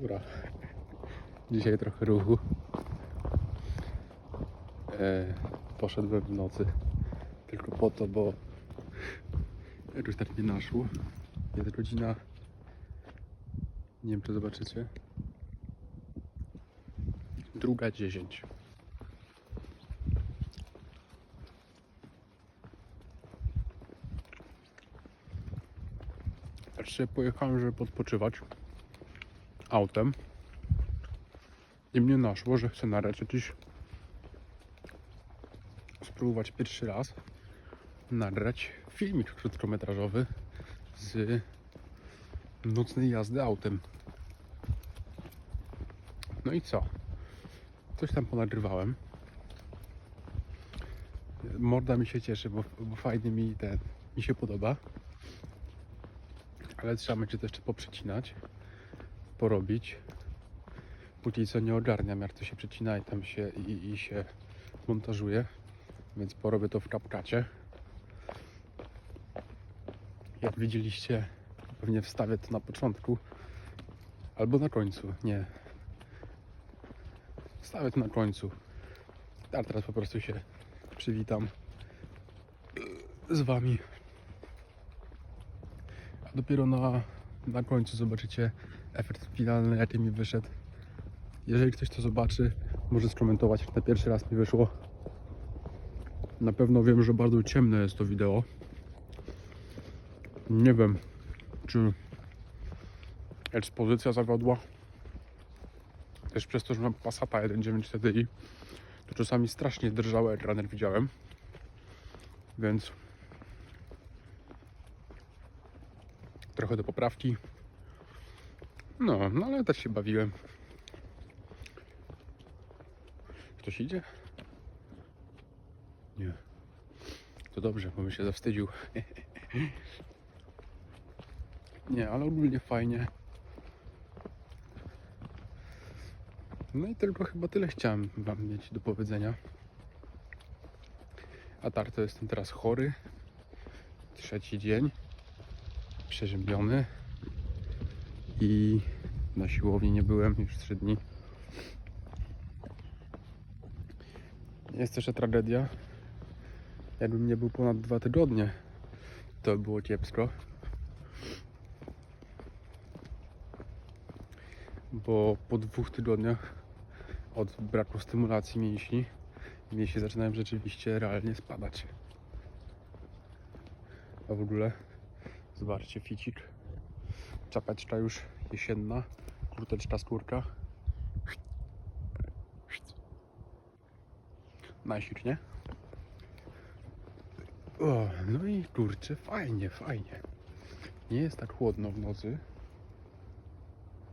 Dobra. Dzisiaj trochę ruchu. E, poszedłem w nocy. Tylko po to, bo jakoś tak nie naszło. Jest godzina. Nie wiem, czy zobaczycie. Druga dziesięć. Sobie pojechałem, żeby podpoczywać autem. I mnie naszło, że chcę nagrać jakiś spróbować pierwszy raz nagrać filmik krótkometrażowy z nocnej jazdy autem. No i co? Coś tam ponagrywałem. Morda mi się cieszy, bo, bo fajnie mi ten mi się podoba. Ale trzeba będzie to jeszcze poprzecinać, porobić. Póki co nie ogarniam jak to się przecina i tam się i, i się montażuje. Więc porobię to w kapkacie. Jak widzieliście, pewnie wstawię to na początku albo na końcu. Nie. Wstawię to na końcu. A teraz po prostu się przywitam z wami. A dopiero na, na końcu zobaczycie efekt finalny, jaki mi wyszedł. Jeżeli ktoś to zobaczy, może skomentować, na pierwszy raz mi wyszło. Na pewno wiem, że bardzo ciemne jest to wideo. Nie wiem, czy ekspozycja zawiodła. Też przez to, że mam Passata 1.9 TDI, to czasami strasznie drżały ekraner widziałem. Więc trochę do poprawki. No, no ale też się bawiłem. Ktoś idzie? Nie. To dobrze, bo bym się zawstydził. Nie, ale ogólnie fajnie. No i tylko chyba tyle chciałem Wam mieć do powiedzenia. A tak, to jestem teraz chory. Trzeci dzień. Przeziębiony. I na siłowni nie byłem już trzy dni. Jest jeszcze tragedia. Jakbym nie był ponad dwa tygodnie, to by było kiepsko. Bo po dwóch tygodniach od braku stymulacji mięśni mięśnie zaczynają rzeczywiście realnie spadać. A w ogóle zobaczcie ficik. Czapeczka już jesienna, kurteczka skórka. Nasik, nie? O, no i kurczę, fajnie, fajnie. Nie jest tak chłodno w nocy.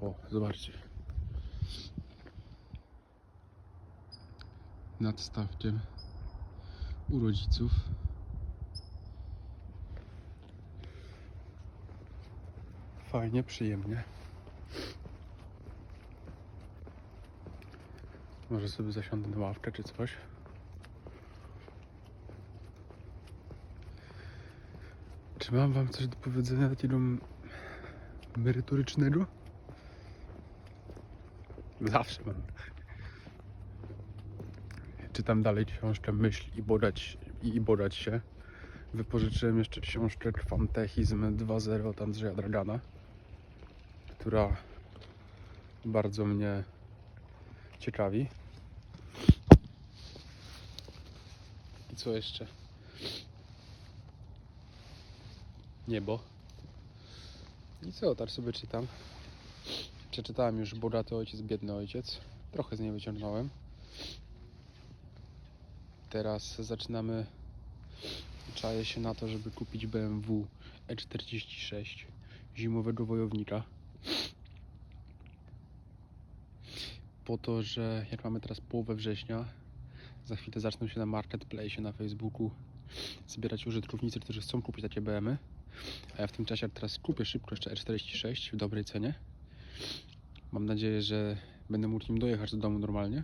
O, zobaczcie. Nad stawkiem u rodziców. Fajnie, przyjemnie. Może sobie zasiądę na ławkę czy coś. Czy mam wam coś do powiedzenia takiego merytorycznego? Zawsze mam. Czytam dalej książkę Myśl i bodać, i bodać się. Wypożyczyłem jeszcze książkę Kwantechizm 2.0 od Andrzeja Dragana, która bardzo mnie ciekawi. I co jeszcze? Niebo. I co, tak sobie czytam. Przeczytałem już Bogaty Ojciec, Biedny Ojciec. Trochę z niej wyciągnąłem. Teraz zaczynamy czaję się na to, żeby kupić BMW E46 zimowego wojownika. Po to, że jak mamy teraz połowę września, za chwilę zaczną się na marketplace na Facebooku zbierać użytkownicy, którzy chcą kupić takie BMy. A ja w tym czasie teraz kupię szybko jeszcze E46 w dobrej cenie. Mam nadzieję, że będę mógł nim dojechać do domu normalnie.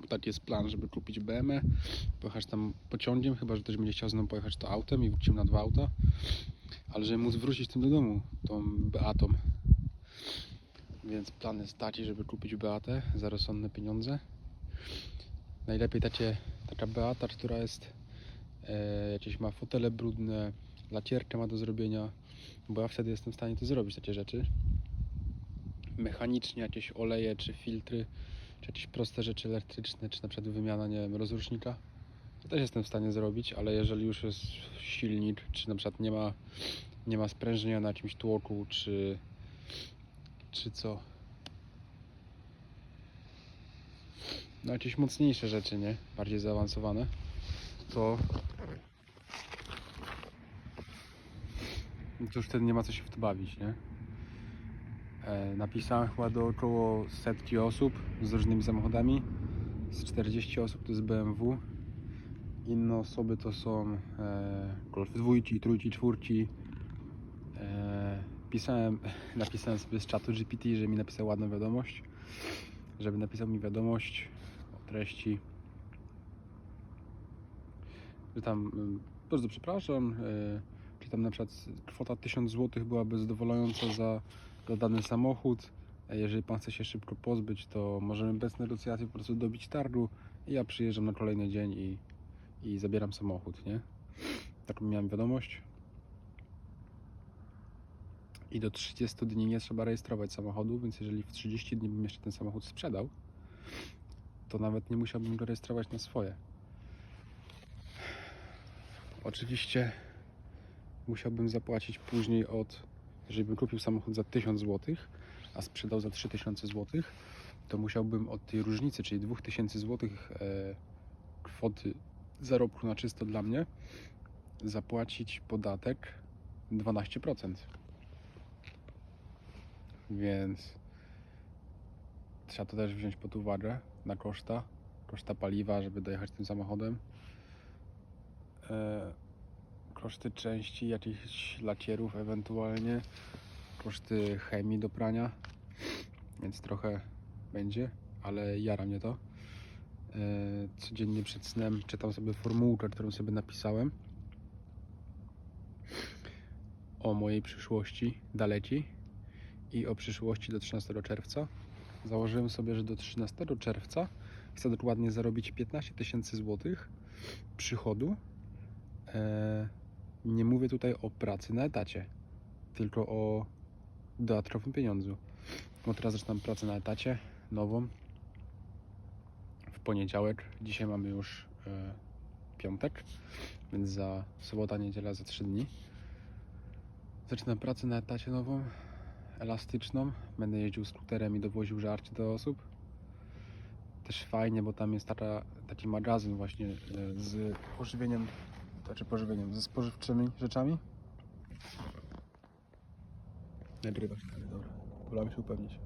Bo taki jest plan, żeby kupić BMW, pojechać tam pociągiem, chyba że ktoś będzie chciał ze mną pojechać to autem i wrócimy na dwa auta. Ale żeby móc wrócić tym do domu, tą Beatą, Więc plan jest taki, żeby kupić Beatę za rozsądne pieniądze. Najlepiej tacie, taka Beata, która jest e, jakieś ma fotele brudne, lacierkę ma do zrobienia, bo ja wtedy jestem w stanie to zrobić, takie rzeczy. Mechanicznie jakieś oleje czy filtry, czy jakieś proste rzeczy elektryczne, czy na przykład wymiana, nie wiem, rozrusznika. To też jestem w stanie zrobić, ale jeżeli już jest silnik, czy na przykład nie ma, nie ma sprężenia na jakimś tłoku, czy, czy co? No jakieś mocniejsze rzeczy, nie? Bardziej zaawansowane. To to już wtedy nie ma co się w to bawić, nie? E, napisałem chyba do około setki osób z różnymi samochodami. Z 40 osób to jest BMW. Inne osoby to są e, Golf dwójki, trójki, czwórki. E, pisałem, napisałem sobie z czatu GPT, że mi napisał ładną wiadomość. Żeby napisał mi wiadomość o treści. Że tam mm, bardzo przepraszam. E, czy tam na przykład kwota 1000 zł byłaby zadowalająca za, za dany samochód. Jeżeli pan chce się szybko pozbyć, to możemy bez negocjacji po prostu dobić targu i ja przyjeżdżam na kolejny dzień i, i zabieram samochód, nie? Taką miałem wiadomość. I do 30 dni nie trzeba rejestrować samochodu, więc jeżeli w 30 dni bym jeszcze ten samochód sprzedał, to nawet nie musiałbym go rejestrować na swoje. Oczywiście musiałbym zapłacić później od, jeżeli bym kupił samochód za 1000 zł, a sprzedał za 3000 zł, to musiałbym od tej różnicy, czyli 2000 zł e, kwoty zarobku na czysto dla mnie, zapłacić podatek 12%. Więc trzeba to też wziąć pod uwagę na koszta, koszta paliwa, żeby dojechać tym samochodem. E, koszty części, jakichś lakierów ewentualnie, koszty chemii do prania, więc trochę będzie, ale jara mnie to. E, Codziennie przed snem czytam sobie formułkę, którą sobie napisałem o mojej przyszłości daleki i o przyszłości do 13 czerwca. Założyłem sobie, że do 13 czerwca chcę dokładnie zarobić 15 tysięcy złotych przychodu. E, nie mówię tutaj o pracy na etacie, tylko o dodatkowym pieniądzu. Bo teraz zaczynam pracę na etacie, nową, w poniedziałek. Dzisiaj mamy już e, piątek, więc za sobota, niedziela, za 3 dni. Zaczynam pracę na etacie nową, elastyczną. Będę jeździł skuterem i dowoził żarcie do osób. Też fajnie, bo tam jest taka, taki magazyn właśnie e, z pożywieniem znaczy pożywieniem, ze spożywczymi rzeczami. Nagrywasz, ale dobra. Wolałem się upewnić.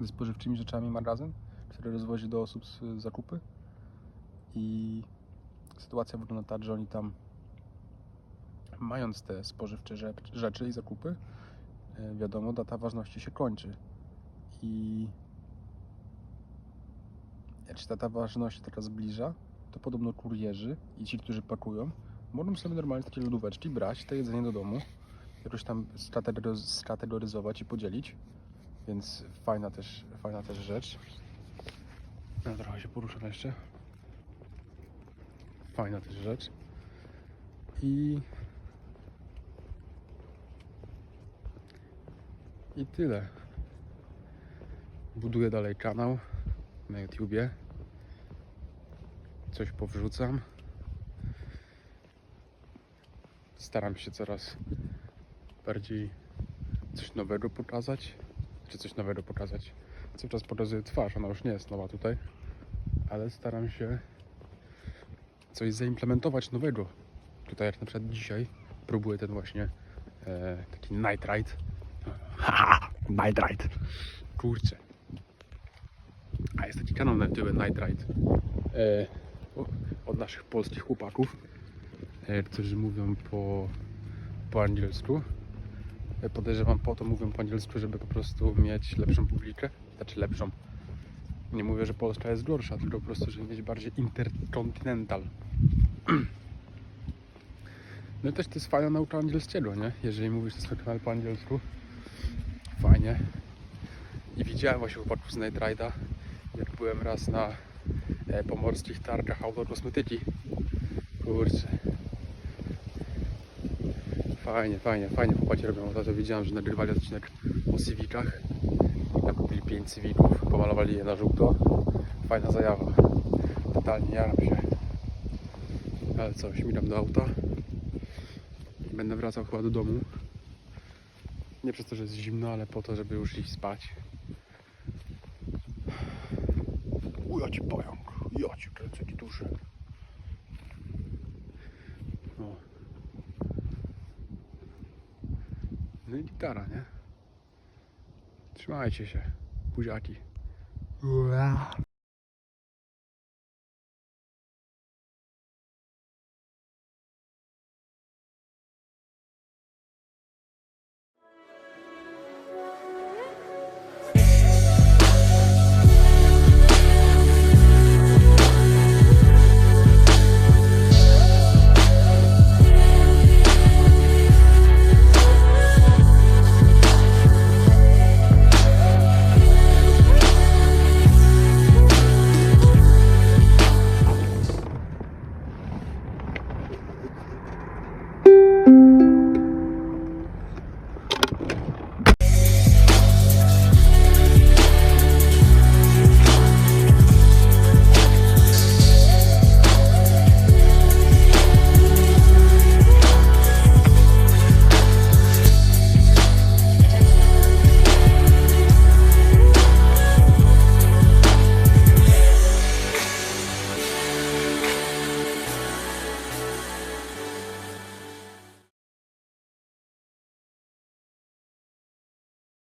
Ze spożywczymi rzeczami magazyn, który rozwozi do osób z zakupy. I sytuacja wygląda tak, że oni tam mając te spożywcze rzecz- rzeczy i zakupy, e, wiadomo, data ważności się kończy. I jak się data ważności teraz zbliża, to podobno kurierzy i ci, którzy pakują, mogą sobie normalnie takie lodóweczki brać, te jedzenie do domu, jakoś tam skategoryzować i podzielić. Więc fajna też, fajna też rzecz. No, trochę się poruszam jeszcze. Fajna też rzecz. I... I tyle. Buduję dalej kanał na YouTubie coś powrzucam. Staram się coraz bardziej coś nowego pokazać. Czy coś nowego pokazać? Cały czas pokazuję twarz, ona już nie jest nowa tutaj, ale staram się coś zaimplementować nowego. Tutaj jak na przykład dzisiaj próbuję ten właśnie e, taki night ride. Night ride. Kurczę. A jest taki kanał na YouTube Night Ride. E, od naszych polskich chłopaków, e, którzy mówią po, po angielsku. E, Podejrzewam po to mówią po angielsku, żeby po prostu mieć lepszą publikę, znaczy lepszą. Nie mówię, że Polska jest gorsza, tylko po prostu, żeby mieć bardziej interkontynental. No i też to jest fajna nauka angielskiego, nie? Jeżeli mówisz to swój kanał po angielsku, Fajnie. I widziałem właśnie chłopaków z Night jak byłem raz na e, pomorskich targach autokosmetyki. Kurczę. Fajnie, fajnie, fajnie chłopaki robią. To widziałem, że nagrywali odcinek o Civicach. Kupili 5 Civiców, pomalowali je na żółto. Fajna zajawa. Totalnie jaram się. Ale co, śmigam do auta. Będę wracał chyba do domu. Nie przez to, że jest zimno, ale po to, żeby już iść spać. U, ja ci pająk. Ja ci kręcę, jaki duży. No. No i gitara, nie? Trzymajcie się, buziaki. Ua.